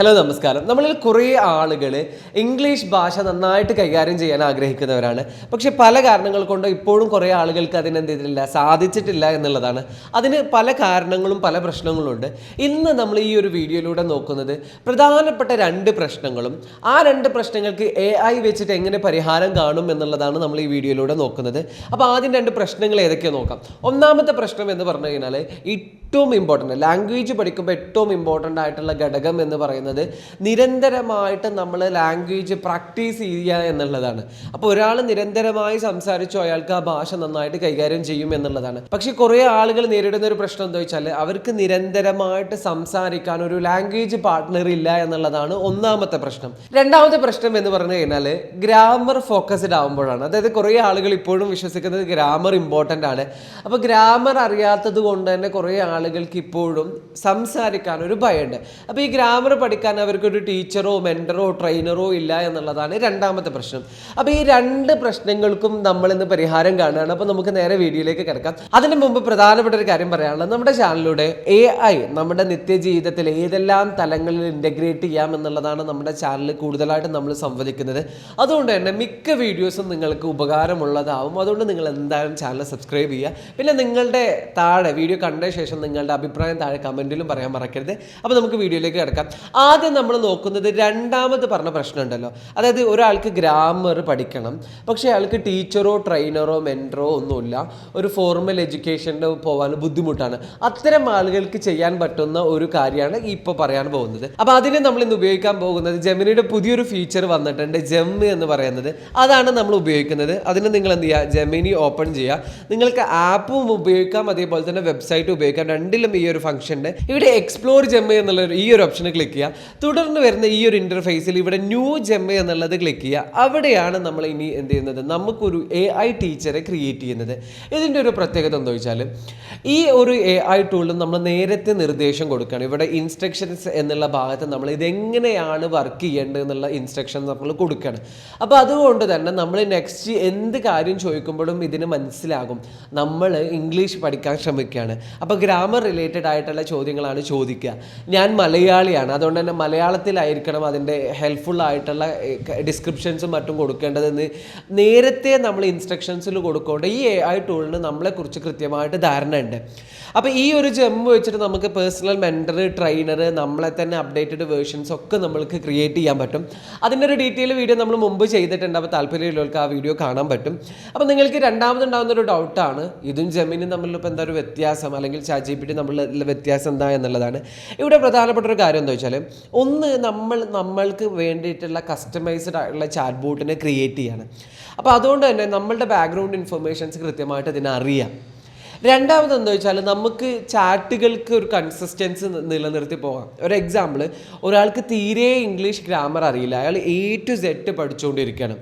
Hello നമസ്കാരം. നമ്മളിൽ കുറേ ആളുകൾ ഇംഗ്ലീഷ് ഭാഷ നന്നായിട്ട് കൈകാര്യം ചെയ്യാൻ ആഗ്രഹിക്കുന്നവരാണ്. പക്ഷെ പല കാരണങ്ങൾ കൊണ്ട് ഇപ്പോഴും കുറേ ആളുകൾക്ക് അതിനെന്ത് ചെയ്തിട്ടില്ല സാധിച്ചിട്ടില്ല എന്നുള്ളതാണ്. അതിന് പല കാരണങ്ങളും പല പ്രശ്നങ്ങളും ഉണ്ട്. ഇന്ന് നമ്മൾ ഈ ഒരു വീഡിയോയിലൂടെ നോക്കുന്നത് പ്രധാനപ്പെട്ട രണ്ട് പ്രശ്നങ്ങളും. ആ രണ്ട് പ്രശ്നങ്ങൾക്ക് എ ഐ വെച്ചിട്ട് എങ്ങനെ പരിഹാരം കാണും എന്നുള്ളതാണ് നമ്മൾ ഈ വീഡിയോയിലൂടെ നോക്കുന്നത്. അപ്പോൾ ആദ്യം രണ്ട് പ്രശ്നങ്ങൾ ഏതൊക്കെയാണ് നോക്കാം. ഒന്നാമത്തെ പ്രശ്നം എന്ന് പറഞ്ഞു കഴിഞ്ഞാൽ ഏറ്റവും ഇമ്പോർട്ടന്റ് ലാംഗ്വേജ് പഠിക്കുമ്പോൾ ഏറ്റവും ഇമ്പോർട്ടന്റ് ആയിട്ടുള്ള ഘടകം എന്ന് പറയുന്നത് നിരന്തരമായിട്ട് നമ്മൾ ലാംഗ്വേജ് പ്രാക്ടീസ് ചെയ്യുക എന്നുള്ളതാണ്. അപ്പോൾ ഒരാൾ നിരന്തരമായി സംസാരിച്ചോ അയാൾക്ക് ആ ഭാഷ നന്നായിട്ട് കൈകാര്യം ചെയ്യും എന്നുള്ളതാണ്. പക്ഷേ കുറേ ആളുകൾ നേരിടുന്ന ഒരു പ്രശ്നം എന്താ വെച്ചാൽ അവർക്ക് നിരന്തരമായിട്ട് സംസാരിക്കാൻ ഒരു ലാംഗ്വേജ് പാർട്ട്ണർ ഇല്ല എന്നുള്ളതാണ് ഒന്നാമത്തെ പ്രശ്നം. രണ്ടാമത്തെ പ്രശ്നം എന്ന് പറഞ്ഞു കഴിഞ്ഞാൽ ഗ്രാമർ ഫോക്കസ്ഡ് ആകുമ്പോഴാണ് അതായത് കുറേ ആളുകൾ ഇപ്പോഴും വിശ്വസിക്കുന്നത് ഗ്രാമർ ഇമ്പോർട്ടന്റ് ആണ്. അപ്പോൾ ഗ്രാമർ അറിയാത്തത് കൊണ്ട് തന്നെ കുറേ ആളുകൾക്ക് ഇപ്പോഴും സംസാരിക്കാൻ ഒരു ഭയമുണ്ട്. അപ്പോൾ ഈ ഗ്രാമർ പഠിക്കാൻ അവർക്കൊരു ടീച്ചറോ മെന്ററോ ട്രെയിനറോ ഇല്ല എന്നുള്ളതാണ് രണ്ടാമത്തെ പ്രശ്നം. അപ്പോൾ ഈ രണ്ട് പ്രശ്നങ്ങൾക്കും നമ്മൾ ഇന്ന് പരിഹാരം കാണുകയാണ്. അപ്പോൾ നമുക്ക് നേരെ വീഡിയോയിലേക്ക് കിടക്കാം. അതിന് മുമ്പ് പ്രധാനപ്പെട്ട ഒരു കാര്യം പറയാനുള്ളത് നമ്മുടെ ചാനലിലൂടെ എ ഐ നമ്മുടെ നിത്യജീവിതത്തിൽ ഏതെല്ലാം തലങ്ങളിൽ ഇന്റഗ്രേറ്റ് ചെയ്യാം എന്നുള്ളതാണ് നമ്മുടെ ചാനലിൽ കൂടുതലായിട്ട് നമ്മൾ സംവദിക്കുന്നത്. അതുകൊണ്ട് തന്നെ മിക്ക വീഡിയോസും നിങ്ങൾക്ക് ഉപകാരമുള്ളതാവും. അതുകൊണ്ട് നിങ്ങൾ എന്തായാലും ചാനൽ സബ്സ്ക്രൈബ് ചെയ്യുക. പിന്നെ നിങ്ങളുടെ താഴെ വീഡിയോ കണ്ട ശേഷം നിങ്ങളുടെ അഭിപ്രായം താഴെ കമന്റിലും പറയാൻ മറക്കരുത്. അപ്പോൾ നമുക്ക് വീഡിയോയിലേക്ക് കിടക്കാം. ആദ്യം നമ്മൾ നോക്കുന്നത് രണ്ടാമത് പറഞ്ഞ പ്രശ്നമുണ്ടല്ലോ. അതായത് ഒരാൾക്ക് ഗ്രാമർ പഠിക്കണം. പക്ഷേ അയാൾക്ക് ടീച്ചറോ ട്രെയിനറോ മെന്ററോ ഒന്നുമില്ല. ഒരു ഫോർമൽ എഡ്യൂക്കേഷനിൽ പോകാൻ ബുദ്ധിമുട്ടാണ്. അത്തരം ആളുകൾക്ക് ചെയ്യാൻ പറ്റുന്ന ഒരു കാര്യമാണ് ഇപ്പോൾ പറയാൻ പോകുന്നത്. അപ്പോൾ അതിനെ നമ്മൾ ഇന്ന് ഉപയോഗിക്കാൻ പോകുന്നത് ജെമിനിയുടെ പുതിയൊരു ഫീച്ചർ വന്നിട്ടുണ്ട് ജെമ്മ് എന്ന് പറയുന്നത്. അതാണ് നമ്മൾ ഉപയോഗിക്കുന്നത്. അതിന് നിങ്ങൾ എന്ത് ചെയ്യുക? ജെമിനി ഓപ്പൺ ചെയ്യുക. നിങ്ങൾക്ക് ആപ്പും ഉപയോഗിക്കാം അതേപോലെ തന്നെ വെബ്സൈറ്റ് ഉപയോഗിക്കാം. രണ്ടിലും ഈ ഒരു ഫംഗ്ഷൻ ഉണ്ട്. ഇവിടെ എക്സ്പ്ലോർ ജെമ്മ എന്നുള്ള ഈ ഒരു ഓപ്ഷൻ ക്ലിക്ക് ചെയ്യുക തുടർന്ന് വരുന്ന ഈ ഒരു ഇന്റർഫേസിൽ ഇവിടെ ന്യൂ ജെമ്മ എന്നുള്ളത് ക്ലിക്ക് ചെയ്യുക അവിടെയാണ് നമ്മൾ ഇനി എന്ത് ചെയ്യുന്നത്? നമുക്കൊരു എ ഐ ടീച്ചറെ ക്രിയേറ്റ് ചെയ്യുന്നത്. ഇതിന്റെ ഒരു പ്രത്യേകത എന്താ വെച്ചാൽ ഈ ഒരു എ ഐ ടൂളിൽ നമ്മൾ നേരത്തെ നിർദ്ദേശം കൊടുക്കുകയാണ്. ഇവിടെ ഇൻസ്ട്രക്ഷൻസ് എന്നുള്ള ഭാഗത്ത് നമ്മൾ ഇതെങ്ങനെയാണ് വർക്ക് ചെയ്യേണ്ടത് എന്നുള്ള ഇൻസ്ട്രക്ഷൻ നമ്മൾ കൊടുക്കുകയാണ്. അപ്പോൾ അതുകൊണ്ട് തന്നെ നമ്മൾ നെക്സ്റ്റ് എന്ത് കാര്യം ചോദിക്കുമ്പോഴും ഇതിന് മനസ്സിലാകും. നമ്മൾ ഇംഗ്ലീഷ് പഠിക്കാൻ ശ്രമിക്കുകയാണ്. അപ്പോൾ ഗ്രാമർ റിലേറ്റഡ് ആയിട്ടുള്ള ചോദ്യങ്ങളാണ് ചോദിക്കുക. ഞാൻ മലയാളിയാണ്. അതുകൊണ്ട് തന്നെ മലയാളത്തിലായിരിക്കണം അതിന്റെ ഹെൽപ്ഫുൾ ആയിട്ടുള്ള ഡിസ്ക്രിപ്ഷൻസും മറ്റും കൊടുക്കേണ്ടതെന്ന് നേരത്തെ നമ്മൾ ഇൻസ്ട്രക്ഷൻസിൽ കൊടുക്കൊണ്ട് ഈ എ ഐ ടൂളിന് നമ്മളെക്കുറിച്ച് കൃത്യമായിട്ട് ധാരണ ഉണ്ട് അപ്പോൾ ഈ ഒരു ജെം വെച്ചിട്ട് നമുക്ക് പേഴ്സണൽ മെന്റർ ട്രെയിനർ നമ്മളെ തന്നെ അപ്ഡേറ്റഡ് വേർഷൻസ് ഒക്കെ നമ്മൾക്ക് ക്രിയേറ്റ് ചെയ്യാൻ പറ്റും. അതിന്റെ ഒരു ഡീറ്റെയിൽ വീഡിയോ നമ്മൾ മുമ്പ് ചെയ്തിട്ടുണ്ട്. അപ്പോൾ താല്പര്യമുള്ളവർക്ക് ആ വീഡിയോ കാണാൻ പറ്റും. അപ്പോൾ നിങ്ങൾക്ക് രണ്ടാമതുണ്ടാകുന്ന ഒരു ഡൗട്ടാണ് ഇതും ജെമിനും തമ്മിലിപ്പോൾ എന്താ ഒരു വ്യത്യാസം? അല്ലെങ്കിൽ ചാറ്റ് ജി നമ്മൾ വ്യത്യാസം എന്താ എന്നുള്ളതാണ്. ഇവിടെ പ്രധാനപ്പെട്ട ഒരു കാര്യം എന്താ വെച്ചാൽ ഒന്ന് നമ്മൾ നമ്മൾക്ക് വേണ്ടിയിട്ടുള്ള കസ്റ്റമൈസ്ഡ് ആയിട്ടുള്ള ചാറ്റ് ബോട്ടിനെ ക്രിയേറ്റ് ചെയ്യാണ്. അപ്പോൾ അതുകൊണ്ട് തന്നെ നമ്മളുടെ ബാക്ക്ഗ്രൗണ്ട് ഇൻഫർമേഷൻസ് കൃത്യമായിട്ട് ഇതിനെ അറിയാം. രണ്ടാമത് എന്താ വെച്ചാൽ നമുക്ക് ചാറ്റുകൾക്ക് ഒരു കൺസിസ്റ്റൻസി നിലനിർത്തി പോകാം. ഒരു എക്സാമ്പിൾ ഒരാൾക്ക് തീരെ ഇംഗ്ലീഷ് ഗ്രാമർ അറിയില്ല. അയാൾ എ ടു സെറ്റ് പഠിച്ചുകൊണ്ടിരിക്കുകയാണ്.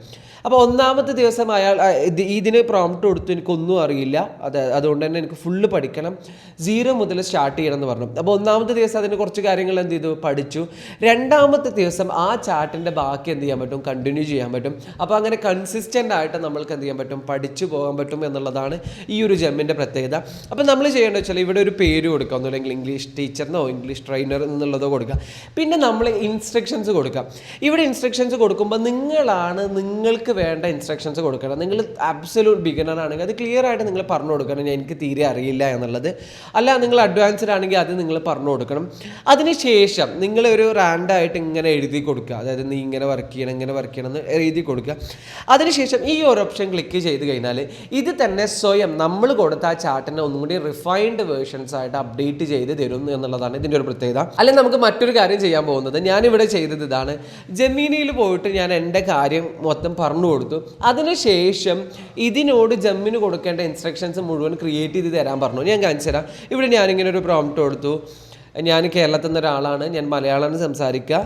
അപ്പോൾ ഒന്നാമത്തെ ദിവസം അയാൾ ഇതിന് പ്രോംപ്റ്റ് കൊടുത്തു എനിക്കൊന്നും അറിയില്ല. അത് അതുകൊണ്ട് തന്നെ എനിക്ക് ഫുള്ള് പഠിക്കണം. സീറോ മുതൽ സ്റ്റാർട്ട് ചെയ്യണം എന്ന് പറഞ്ഞു. അപ്പോൾ ഒന്നാമത്തെ ദിവസം അതിന് കുറച്ച് കാര്യങ്ങൾ എന്ത് ചെയ്തു? പഠിച്ചു. രണ്ടാമത്തെ ദിവസം ആ ചാർട്ടിന്റെ ബാക്കി എന്ത് ചെയ്യാൻ പറ്റും? കണ്ടിന്യൂ ചെയ്യാൻ പറ്റും. അപ്പോൾ അങ്ങനെ കൺസിസ്റ്റന്റ് ആയിട്ട് നമ്മൾക്ക് എന്ത് ചെയ്യാൻ പറ്റും? പഠിച്ചു പോകാൻ പറ്റും എന്നുള്ളതാണ് ഈ ഒരു ജെമ്മിന്റെ പ്രത്യേകത. അപ്പോൾ നമ്മൾ ചെയ്യേണ്ടത് വെച്ചാൽ ഇവിടെ ഒരു പേര് കൊടുക്കുക. ഒന്നുമില്ലെങ്കിൽ ഇംഗ്ലീഷ് ടീച്ചറിനോ ഇംഗ്ലീഷ് ട്രെയിനർ എന്നുള്ളതോ കൊടുക്കുക. പിന്നെ നമ്മൾ ഇൻസ്ട്രക്ഷൻസ് കൊടുക്കുക. ഇവിടെ ഇൻസ്ട്രക്ഷൻസ് കൊടുക്കുമ്പോൾ നിങ്ങളാണ് നിങ്ങൾക്ക് വേണ്ട ഇൻസ്ട്രക്ഷൻസ് കൊടുക്കണം. നിങ്ങൾ അബ്സല്യൂട്ട് ബിഗിനർ ആണെങ്കിൽ അത് ക്ലിയർ ആയിട്ട് നിങ്ങൾ പറഞ്ഞു കൊടുക്കണം. എനിക്ക് തീരെ അറിയില്ല എന്നുള്ളത്. അല്ല നിങ്ങൾ അഡ്വാൻസ്ഡ് ആണെങ്കിൽ അത് നിങ്ങൾ പറഞ്ഞു കൊടുക്കണം. അതിനുശേഷം നിങ്ങൾ ഒരു റാൻഡായിട്ട് ഇങ്ങനെ എഴുതി കൊടുക്കുക. അതായത് നീ ഇങ്ങനെ വർക്ക് ചെയ്യണം ഇങ്ങനെ വർക്ക് ചെയ്യണം എന്ന് എഴുതി കൊടുക്കുക. അതിനുശേഷം ഈ ഒരു ഓപ്ഷൻ ക്ലിക്ക് ചെയ്ത് കഴിഞ്ഞാൽ ഇത് തന്നെ സ്വയം നമ്മൾ കൊടുത്ത ആ ചാർട്ടിനെ ഒന്നും കൂടി റിഫൈൻഡ് വേർഷൻസ് ആയിട്ട് അപ്ഡേറ്റ് ചെയ്ത് തരും എന്നുള്ളതാണ് ഇതിന്റെ ഒരു പ്രത്യേകത. അല്ലെങ്കിൽ നമുക്ക് മറ്റൊരു കാര്യം ചെയ്യാൻ പോകുന്നത്. ഞാനിവിടെ ചെയ്തത് ഇതാണ്. ജമീനിയിൽ പോയിട്ട് ഞാൻ എന്റെ കാര്യം മൊത്തം പറഞ്ഞു കൊടുത്തു. അതിനുശേഷം ഇതിനോട് ജമ്മിന് കൊടുക്കേണ്ട ഇൻസ്ട്രക്ഷൻസ് മുഴുവൻ ക്രിയേറ്റ് ചെയ്ത് തരാൻ പറഞ്ഞു. ഞാൻ കാണിച്ചു തരാം ഇവിടെ ഞാനിങ്ങനെ ഒരു പ്രോംപ്റ്റ് കൊടുത്തു. ഞാൻ കേരളത്തിൽ നിന്ന് ഒരാളാണ് ഞാൻ മലയാളം സംസാരിക്കുക.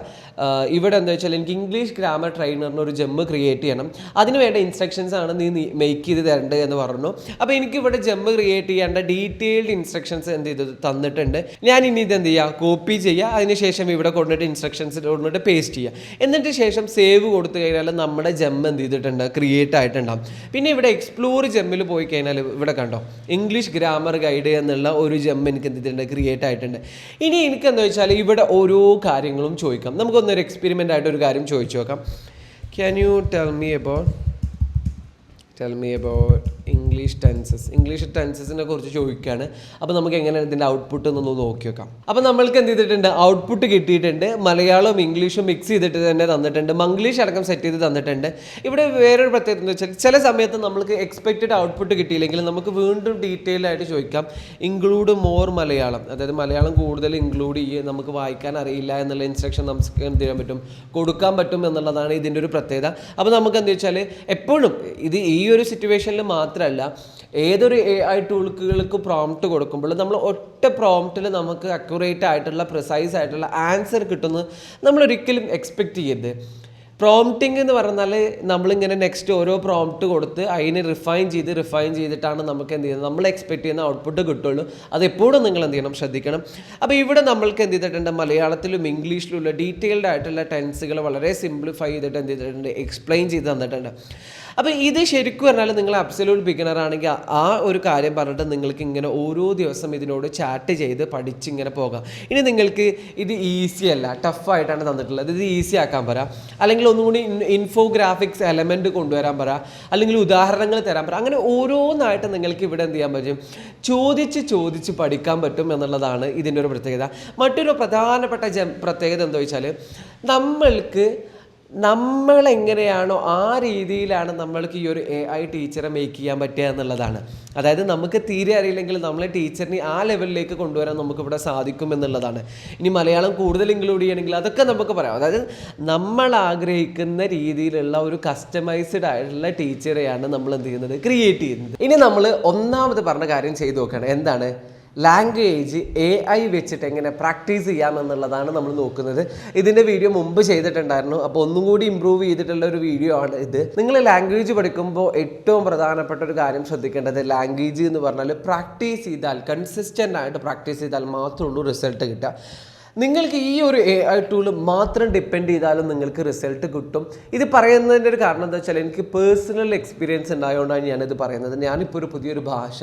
ഇവിടെ എന്താ വെച്ചാൽ എനിക്ക് ഇംഗ്ലീഷ് ഗ്രാമർ ട്രെയിനറിന് ഒരു ജെമ്മ് ക്രിയേറ്റ് ചെയ്യണം. അതിന് വേണ്ട ഇൻസ്ട്രക്ഷൻസ് ആണ് നീ മേക്ക് ചെയ്ത് തരേണ്ടത് എന്ന് പറഞ്ഞു. അപ്പോൾ എനിക്ക് ഇവിടെ ജെമ്മ് ക്രിയേറ്റ് ചെയ്യേണ്ട ഡീറ്റെയിൽഡ് ഇൻസ്ട്രക്ഷൻസ് എന്ത് ചെയ്ത് തന്നിട്ടുണ്ട്. ഞാൻ ഇനി ഇത് എന്ത് ചെയ്യുക കോപ്പി ചെയ്യുക അതിനുശേഷം ഇവിടെ കൊണ്ടിട്ട് ഇൻസ്ട്രക്ഷൻസ് കൊണ്ടിട്ട് പേസ്റ്റ് ചെയ്യുക എന്നിട്ട് ശേഷം സേവ് കൊടുത്തു കഴിഞ്ഞാൽ നമ്മുടെ ജെമ്മ് എന്ത് ചെയ്തിട്ടുണ്ട്? ക്രിയേറ്റ് ആയിട്ടുണ്ടാകും പിന്നെ ഇവിടെ എക്സ്പ്ലോർ ജെമ്മിൽ പോയി കഴിഞ്ഞാൽ ഇവിടെ കണ്ടോ? ഇംഗ്ലീഷ് ഗ്രാമർ ഗൈഡ് എന്നുള്ള ഒരു ജെമ്മ് എനിക്ക് എന്ത് ചെയ്തിട്ടുണ്ട്? ക്രിയേറ്റ് ആയിട്ടുണ്ട്. ഇനി എനിക്ക് എന്താ വെച്ചാൽ ഇവിടെ ഓരോ കാര്യങ്ങളും ചോദിക്കാം. നമുക്കൊന്നൊരു എക്സ്പെരിമെന്റ് ആയിട്ട് ഒരു കാര്യം ചോദിച്ചു നോക്കാം. Can you tell me about tell me about English tenses English ടെൻസസിനെ കുറിച്ച് ചോദിക്കുകയാണ് അപ്പോൾ നമുക്ക് എങ്ങനെയാണ് ഇതിന്റെ ഔട്ട്പുട്ട് എന്നൊന്ന് നോക്കി വെക്കാം. അപ്പോൾ നമ്മൾക്ക് എന്ത് ചെയ്തിട്ടുണ്ട്? ഔട്ട്പുട്ട് കിട്ടിയിട്ടുണ്ട്. മലയാളവും ഇംഗ്ലീഷും മിക്സ് ചെയ്തിട്ട് തന്നെ തന്നിട്ടുണ്ട്. മംഗ്ലീഷ് അടക്കം സെറ്റ് ചെയ്ത് തന്നിട്ടുണ്ട്. ഇവിടെ വേറൊരു പ്രത്യേകത എന്ന് വെച്ചാൽ ചില സമയത്ത് നമ്മൾക്ക് എക്സ്പെക്റ്റഡ് ഔട്ട്പുട്ട് കിട്ടിയില്ലെങ്കിൽ നമുക്ക് വീണ്ടും ഡീറ്റെയിൽ ആയിട്ട് ചോദിക്കാം. Include more Malayalam. അതായത് മലയാളം കൂടുതൽ ഇൻക്ലൂഡ് ചെയ്യുക നമുക്ക് വായിക്കാൻ അറിയില്ല എന്നുള്ള ഇൻസ്ട്രക്ഷൻ നമുക്ക് എന്ത് ചെയ്യാൻ പറ്റും? കൊടുക്കാൻ പറ്റും എന്നുള്ളതാണ് ഇതിന്റെ ഒരു പ്രത്യേകത. അപ്പോൾ നമുക്ക് എന്താ വെച്ചാൽ എപ്പോഴും ഇത് ഈ ഒരു സിറ്റുവേഷനിൽ മാത്രമല്ല ഏതൊരു എ ഐ ടൂളുകൾക്ക് പ്രോംപ്റ്റ് കൊടുക്കുമ്പോൾ നമ്മൾ ഒറ്റ പ്രോംപ്റ്റിൽ നമുക്ക് അക്യുറേറ്റ് ആയിട്ടുള്ള പ്രിസൈസ് ആയിട്ടുള്ള ആൻസർ കിട്ടുന്നത് നമ്മൾ ഒരിക്കലും എക്സ്പെക്റ്റ് ചെയ്യരുത്. പ്രോംപ്റ്റിംഗ് എന്ന് പറഞ്ഞാൽ നമ്മളിങ്ങനെ നെക്സ്റ്റ് ഓരോ പ്രോംപ്റ്റ് കൊടുത്ത് അതിനെ റിഫൈൻ ചെയ്ത് റിഫൈൻ ചെയ്തിട്ടാണ് നമുക്ക് എന്ത് ചെയ്യുന്നത്? നമ്മൾ എക്സ്പെക്ട് ചെയ്യുന്ന ഔട്ട്പുട്ട് കിട്ടുള്ളൂ. അത് എപ്പോഴും നിങ്ങൾ എന്ത് ചെയ്യണം? ശ്രദ്ധിക്കണം. അപ്പോൾ ഇവിടെ നമ്മൾക്ക് എന്ത് ചെയ്തിട്ടുണ്ട്? മലയാളത്തിലും ഇംഗ്ലീഷിലുള്ള ഡീറ്റെയിൽഡ് ആയിട്ടുള്ള ടെൻസുകൾ വളരെ സിംപ്ലിഫൈ ചെയ്തിട്ട് എന്ത് ചെയ്തിട്ടുണ്ട്? എക്സ്പ്ലെയിൻ ചെയ്ത് തന്നിട്ടുണ്ട്. അപ്പോൾ ഇത് ശരിക്കും പറഞ്ഞാൽ നിങ്ങൾ അബ്സല്യൂട്ട് ബിഗിനർ ആണെങ്കിൽ ആ ഒരു കാര്യം പറഞ്ഞിട്ട് നിങ്ങൾക്ക് ഇങ്ങനെ ഓരോ ദിവസം ഇതിനോട് ചാറ്റ് ചെയ്ത് പഠിച്ചിങ്ങനെ പോകാം. ഇനി നിങ്ങൾക്ക് ഇത് ഈസി അല്ല ടഫായിട്ടാണ് തന്നിട്ടുള്ളത്. ഇത് ഈസി ആക്കാൻ പറ. അല്ലെങ്കിൽ ഒന്നും ഒന്നുകൂടി ഇൻഫോഗ്രാഫിക്സ് എലമെന്റ് കൊണ്ടുവരാൻ പറ. അല്ലെങ്കിൽ ഉദാഹരണങ്ങൾ തരാൻ പറ. അങ്ങനെ ഓരോന്നായിട്ട് നിങ്ങൾക്ക് ഇവിടെ എന്ത് ചെയ്യാൻ പറ്റും? ചോദിച്ച് ചോദിച്ച് പഠിക്കാൻ പറ്റും എന്നുള്ളതാണ് ഇതിന്റെ ഒരു പ്രത്യേകത. മറ്റൊരു പ്രധാനപ്പെട്ട പ്രത്യേകത എന്താ വെച്ചാൽ നമ്മൾക്ക് നമ്മൾ എങ്ങനെയാണോ ആ രീതിയിലാണ് നമ്മൾക്ക് ഈ ഒരു എ ഐ ടീച്ചറെ മേക്ക് ചെയ്യാൻ പറ്റുക എന്നുള്ളതാണ്. അതായത് നമുക്ക് തീരെ അറിയില്ലെങ്കിൽ നമ്മളെ ടീച്ചറിനെ ആ ലെവലിലേക്ക് കൊണ്ടുവരാൻ നമുക്കിവിടെ സാധിക്കും എന്നുള്ളതാണ്. ഇനി മലയാളം കൂടുതൽ ഇൻക്ലൂഡ് ചെയ്യണമെങ്കിൽ അതൊക്കെ നമുക്ക് പറയാം. അതായത് നമ്മൾ ആഗ്രഹിക്കുന്ന രീതിയിലുള്ള ഒരു കസ്റ്റമൈസ്ഡ് ആയിട്ടുള്ള ടീച്ചറെയാണ് നമ്മൾ എന്ത് ചെയ്യുന്നത്? ക്രിയേറ്റ് ചെയ്യുന്നത്. ഇനി നമ്മൾ ഒന്നാമത് പറഞ്ഞ കാര്യം ചെയ്തു നോക്കുകയാണ്. എന്താണ്? ലാംഗ്വേജ് എ ഐ വെച്ചിട്ട് എങ്ങനെ പ്രാക്ടീസ് ചെയ്യാമെന്നുള്ളതാണ് നമ്മൾ നോക്കുന്നത്. ഇതിന്റെ വീഡിയോ മുമ്പ് ചെയ്തിട്ടുണ്ടായിരുന്നു. അപ്പോൾ ഒന്നും കൂടി ഇമ്പ്രൂവ് ചെയ്തിട്ടുള്ള ഒരു വീഡിയോ ആണ് ഇത്. നിങ്ങൾ ലാംഗ്വേജ് പഠിക്കുമ്പോൾ ഏറ്റവും പ്രധാനപ്പെട്ട ഒരു കാര്യം ശ്രദ്ധിക്കേണ്ടത് ലാംഗ്വേജ് എന്ന് പറഞ്ഞാൽ പ്രാക്ടീസ് ചെയ്താൽ കൺസിസ്റ്റന്റ് ആയിട്ട് പ്രാക്ടീസ് ചെയ്താൽ മാത്രമേ ഉള്ളൂ റിസൾട്ട് കിട്ടുക. നിങ്ങൾക്ക് ഈ ഒരു എ ഐ ടൂൾ മാത്രം ഡിപ്പെൻഡ് ചെയ്താലും നിങ്ങൾക്ക് റിസൾട്ട് കിട്ടും. ഇത് പറയുന്നതിന്റെ ഒരു കാരണം എന്താ വെച്ചാൽ എനിക്ക് പേഴ്സണൽ എക്സ്പീരിയൻസ് ഉണ്ടായതുകൊണ്ടാണ് ഞാനിത് പറയുന്നത്. ഞാനിപ്പോൾ ഒരു പുതിയൊരു ഭാഷ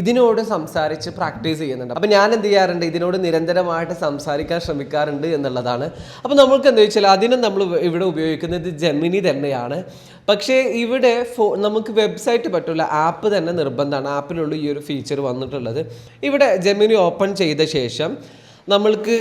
ഇതിനോട് സംസാരിച്ച് പ്രാക്ടീസ് ചെയ്യുന്നുണ്ട്. അപ്പോൾ ഞാൻ എന്ത് ചെയ്യാറുണ്ട്? ഇതിനോട് നിരന്തരമായിട്ട് സംസാരിക്കാൻ ശ്രമിക്കാറുണ്ട് എന്നുള്ളതാണ്. അപ്പോൾ നമ്മൾക്ക് എന്താ വെച്ചാൽ അതിനും നമ്മൾ ഇവിടെ ഉപയോഗിക്കുന്നത് ജെമിനി തന്നെയാണ്. പക്ഷേ ഇവിടെ ഫോ നമുക്ക് വെബ്സൈറ്റ് പറ്റില്ല ആപ്പ് തന്നെ നിർബന്ധമാണ്. ആപ്പിലുള്ള ഈ ഒരു ഫീച്ചർ വന്നിട്ടുള്ളത്. ഇവിടെ ജെമിനി ഓപ്പൺ ചെയ്ത ശേഷം നമ്മൾക്ക്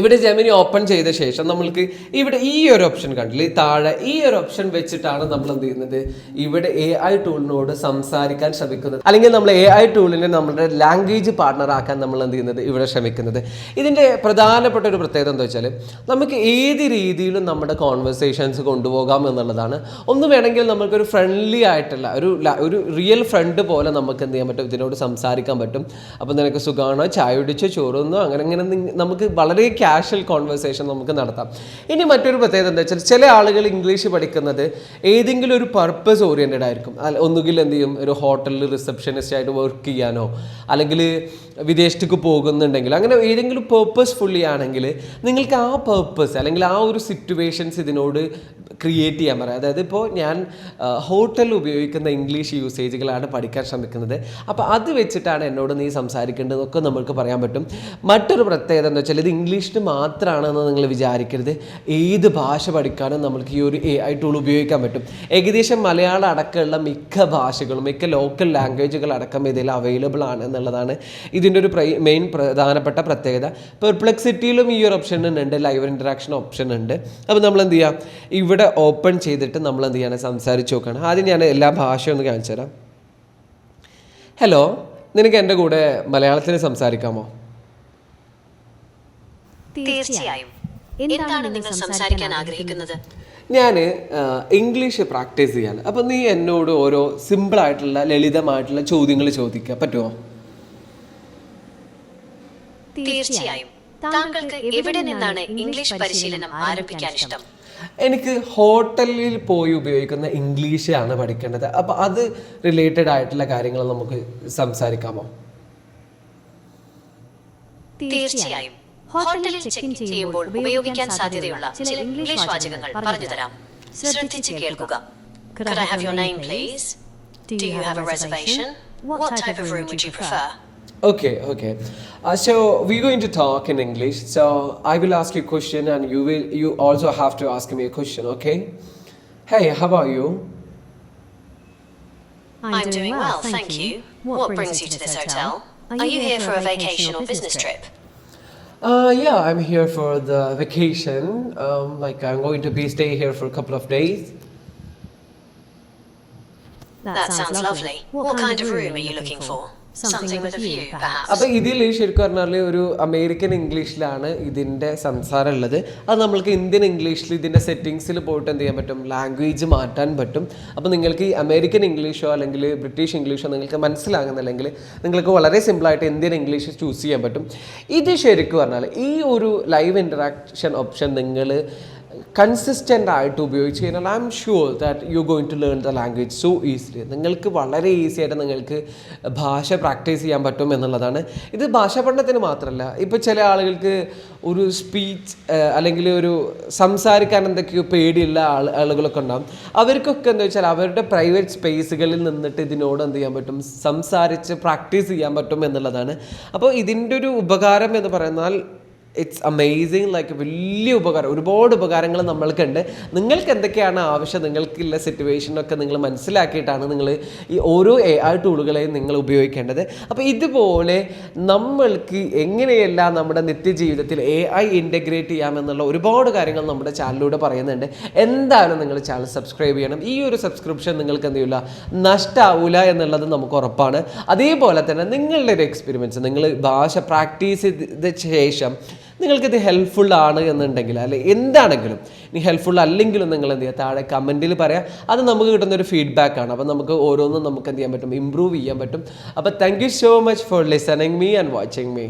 ഇവിടെ ജെമിനി ഓപ്പൺ ചെയ്ത ശേഷം നമ്മൾക്ക് ഇവിടെ ഈ ഒരു ഓപ്ഷൻ കണ്ടില്ലേ? താഴെ ഈ ഒരു ഓപ്ഷൻ വെച്ചിട്ടാണ് നമ്മൾ എന്ത് ചെയ്യുന്നത്? ഇവിടെ എ ഐ ടൂളിനോട് സംസാരിക്കാൻ ശ്രമിക്കുന്നത്. അല്ലെങ്കിൽ നമ്മൾ എ ഐ ടൂളിനെ നമ്മുടെ ലാംഗ്വേജ് പാർട്ണർ ആക്കാൻ നമ്മൾ എന്ത് ചെയ്യുന്നത്? ഇവിടെ ശ്രമിക്കുന്നത്. ഇതിന്റെ പ്രധാനപ്പെട്ട ഒരു പ്രത്യേകത എന്താ വെച്ചാൽ നമുക്ക് ഏത് രീതിയിലും നമ്മുടെ കോൺവെർസേഷൻസ് കൊണ്ടുപോകാം എന്നുള്ളതാണ്. ഒന്ന് വേണമെങ്കിൽ നമുക്കൊരു ഫ്രണ്ട്ലി ആയിട്ടുള്ള ഒരു ഒരു റിയൽ ഫ്രണ്ട് പോലെ നമുക്ക് എന്ത് ചെയ്യാൻ പറ്റും? ഇതിനോട് സംസാരിക്കാൻ പറ്റും. അപ്പോൾ നിനക്ക് സുഖമാണോ? ചായ ഒടിച്ചോ ചോറുന്നോ അങ്ങനെ അങ്ങനെ നമുക്ക് വളരെ കാഷ്വൽ കോൺവെർസേഷൻ നമുക്ക് നടത്താം. ഇനി മറ്റൊരു പ്രത്യേകത എന്താ വെച്ചാൽ ചില ആളുകൾ ഇംഗ്ലീഷ് പഠിക്കുന്നത് ഏതെങ്കിലും ഒരു പർപ്പസ് ഓറിയന്റഡ് ആയിരിക്കും. ഒന്നുകിൽ എന്ത് ചെയ്യും? ഒരു ഹോട്ടലിൽ റിസപ്ഷനിസ്റ്റ് ആയിട്ട് വർക്ക് ചെയ്യാനോ അല്ലെങ്കിൽ വിദേശത്തേക്ക് പോകുന്നുണ്ടെങ്കിൽ അങ്ങനെ ഏതെങ്കിലും പേർപ്പസ്ഫുള്ളി ആണെങ്കിൽ നിങ്ങൾക്ക് ആ പേർപ്പസ് അല്ലെങ്കിൽ ആ ഒരു സിറ്റുവേഷൻസ് ഇതിനോട് ക്രിയേറ്റ് ചെയ്യാൻ പറയാം. അതായത് ഇപ്പോൾ ഞാൻ ഹോട്ടലിൽ ഉപയോഗിക്കുന്ന ഇംഗ്ലീഷ് യൂസേജുകളാണ് പഠിക്കാൻ ശ്രമിക്കുന്നത്. അപ്പോൾ അത് വെച്ചിട്ടാണ് എന്നോട് നീ സംസാരിക്കേണ്ടതൊക്കെ നമുക്ക് പറയാൻ പറ്റും. മറ്റൊരു പ്രത്യേകത എന്ന് വെച്ചാൽ ഇത് ഇംഗ്ലീഷിന് മാത്രമാണെന്ന് നിങ്ങൾ വിചാരിക്കരുത്. ഏത് ഭാഷ പഠിക്കാനും നമുക്ക് ഈ ഒരു എ ഐ ടൂൾ ഉപയോഗിക്കാൻ പറ്റും. ഏകദേശം മലയാളം അടക്കമുള്ള മിക്ക ഭാഷകളും മിക്ക ലോക്കൽ ലാംഗ്വേജുകൾ അടക്കം ഇതിൽ അവൈലബിൾ ആണ് എന്നുള്ളതാണ് ഇതിന്റെ ഒരു മെയിൻ പ്രധാനപ്പെട്ട പ്രത്യേകത. പെർപ്ലക്സിറ്റിയിലും ഈ ഒരു ഓപ്ഷൻ ഉണ്ട് ലൈവ് ഇന്ററാക്ഷൻ ഓപ്ഷൻ ഉണ്ട്. അപ്പോൾ നമ്മൾ എന്ത് ചെയ്യാം? ഇവിടെ ഓപ്പൺ ചെയ്തിട്ട് നമ്മൾ എന്ത് ചെയ്യണം സംസാരിച്ച് നോക്കണം. ആദ്യം ഞാൻ എല്ലാ ഭാഷയും ഒന്ന് കാണിച്ചു തരാം. ഹലോ നിനക്ക് എന്റെ കൂടെ മലയാളത്തിൽ സംസാരിക്കാമോ? തീർച്ചയായും. എന്താണ് നിങ്ങൾ സംസാരിക്കാൻ ആഗ്രഹിക്കുന്നത്? ഞാൻ ഇംഗ്ലീഷ് പ്രാക്ടീസ് ചെയ്യാണ് അപ്പോൾ നീ എന്നോട് ഓരോ സിമ്പിളായിട്ടുള്ള ലളിതമായിട്ടുള്ള ചോദ്യങ്ങൾ ചോദിക്കുക പറ്റുമോ തീർച്ചയായും. താങ്കൾക്ക് എവിടെ നിന്നാണ് ഇംഗ്ലീഷ് പരിശീലനം ആരംഭിക്കാൻ ഇഷ്ടം? എനിക്ക് ഹോട്ടലിൽ പോയി ഉപയോഗിക്കുന്ന ഇംഗ്ലീഷാണ് പഠിക്കേണ്ടത്. അപ്പോൾ അത് റിലേറ്റഡ് ആയിട്ടുള്ള കാര്യങ്ങൾ നമുക്ക് സംസാരിക്കാമോ? തീർച്ചയായും. ഹോട്ടലിൽ ചെക്ക് ഇൻ ചെയ്യുമ്പോൾ ഉപയോഗിക്കാൻ സാധ്യതയുള്ള ചില ഇംഗ്ലീഷ് വാചകങ്ങൾ പറഞ്ഞു തരാം. ശ്രദ്ധിച്ച് കേൾക്കുക. Could I have your name, please? Do you have a reservation? What type of room would you prefer? Okay, okay. Uh, so we're going to talk in English. So I will ask you a question, and you will you also have to ask me a question. Okay? Hey, how are you? I'm doing well, thank you. What brings you to this hotel? Are you here for a vacation or business trip? Uh, yeah, I'm here for the vacation. Um, like I'm going to be stay here for a couple of days. That sounds lovely. What kind of room are you looking for? അപ്പൊ ഇതിൽ ശരിക്കും പറഞ്ഞാൽ ഒരു American ഇംഗ്ലീഷിലാണ് ഇതിന്റെ സംസാരം ഉള്ളത് അത് നമ്മൾക്ക് ഇന്ത്യൻ ഇംഗ്ലീഷിൽ ഇതിന്റെ സെറ്റിങ്സിൽ പോയിട്ട് എന്ത് ചെയ്യാൻ പറ്റും? ലാംഗ്വേജ് മാറ്റാൻ പറ്റും. അപ്പോൾ നിങ്ങൾക്ക് ഈ അമേരിക്കൻ ഇംഗ്ലീഷോ അല്ലെങ്കിൽ ബ്രിട്ടീഷ് ഇംഗ്ലീഷോ നിങ്ങൾക്ക് മനസ്സിലാകുന്നില്ലെങ്കിൽ നിങ്ങൾക്ക് വളരെ സിമ്പിളായിട്ട് ഇന്ത്യൻ ഇംഗ്ലീഷ് ചൂസ് ചെയ്യാൻ പറ്റും. ഇത് ശരിക്കും പറഞ്ഞാൽ ഈ ഒരു ലൈവ് ഇന്ററാക്ഷൻ ഓപ്ഷൻ നിങ്ങൾ കൺസിസ്റ്റന്റ് ആയിട്ട് ഉപയോഗിച്ച് കഴിഞ്ഞാൽ I'm sure that you going to learn the language so easily നിങ്ങൾക്ക് വളരെ ഈസി ആയിട്ട് നിങ്ങൾക്ക് ഭാഷ പ്രാക്ടീസ് ചെയ്യാൻ പറ്റും എന്നുള്ളതാണ്. ഇത് ഭാഷ പഠനത്തിന് മാത്രമല്ല ഇപ്പോൾ ചില ആളുകൾക്ക് ഒരു സ്പീച്ച് അല്ലെങ്കിൽ ഒരു സംസാരിക്കാൻ എന്തൊക്കെയോ പേടിയുള്ള ആൾ ആളുകളൊക്കെ ഉണ്ടാകും അവർക്കൊക്കെ എന്താ വെച്ചാൽ അവരുടെ പ്രൈവറ്റ് സ്പേസുകളിൽ നിന്നിട്ട് ഇതിനോട് എന്ത് ചെയ്യാൻ പറ്റും? സംസാരിച്ച് പ്രാക്ടീസ് ചെയ്യാൻ പറ്റും എന്നുള്ളതാണ്. അപ്പോൾ ഇതിന്റെ ഒരു ഉപകാരം എന്ന് പറയുന്നാൽ ഇറ്റ്സ് അമേസിങ് ലൈക്ക് വലിയ ഉപകാരം ഒരുപാട് ഉപകാരങ്ങൾ നമ്മൾക്കുണ്ട്. നിങ്ങൾക്ക് എന്തൊക്കെയാണ് ആവശ്യം? നിങ്ങൾക്കുള്ള സിറ്റുവേഷനൊക്കെ നിങ്ങൾ മനസ്സിലാക്കിയിട്ടാണ് നിങ്ങൾ ഈ ഓരോ എ ഐ ടൂളുകളെയും നിങ്ങൾ ഉപയോഗിക്കേണ്ടത്. അപ്പോൾ ഇതുപോലെ നമ്മൾക്ക് എങ്ങനെയെല്ലാം നമ്മുടെ നിത്യജീവിതത്തിൽ എ ഐ ഇന്റഗ്രേറ്റ് ചെയ്യാമെന്നുള്ള ഒരുപാട് കാര്യങ്ങൾ നമ്മുടെ ചാനലിലൂടെ പറയുന്നുണ്ട്. എന്തായാലും നിങ്ങൾ ചാനൽ സബ്സ്ക്രൈബ് ചെയ്യണം. ഈ ഒരു സബ്സ്ക്രിപ്ഷൻ നിങ്ങൾക്ക് എന്ത് ചെയ്യില്ല നഷ്ടാവില്ല എന്നുള്ളത് നമുക്ക് ഉറപ്പാണ്. അതേപോലെ തന്നെ നിങ്ങളുടെ ഒരു എക്സ്പീരിയൻസ് നിങ്ങൾ ഭാഷ പ്രാക്ടീസ് ചെയ്ത ശേഷം നിങ്ങൾക്കിത് ഹെൽപ്ഫുൾ ആണ് എന്നുണ്ടെങ്കിൽ അല്ലെ എന്താണെങ്കിലും ഇനി ഹെൽപ്ഫുൾ അല്ലെങ്കിലും നിങ്ങൾ എന്ത് ചെയ്യുക? താഴെ കമന്റിൽ പറയാം. അത് നമുക്ക് കിട്ടുന്ന ഒരു ഫീഡ്ബാക്ക് ആണ്. അപ്പോൾ നമുക്ക് ഓരോന്നും നമുക്ക് എന്ത് ചെയ്യാൻ പറ്റും? ഇമ്പ്രൂവ് ചെയ്യാൻ പറ്റും. അപ്പോൾ thank you so much for listening me and watching me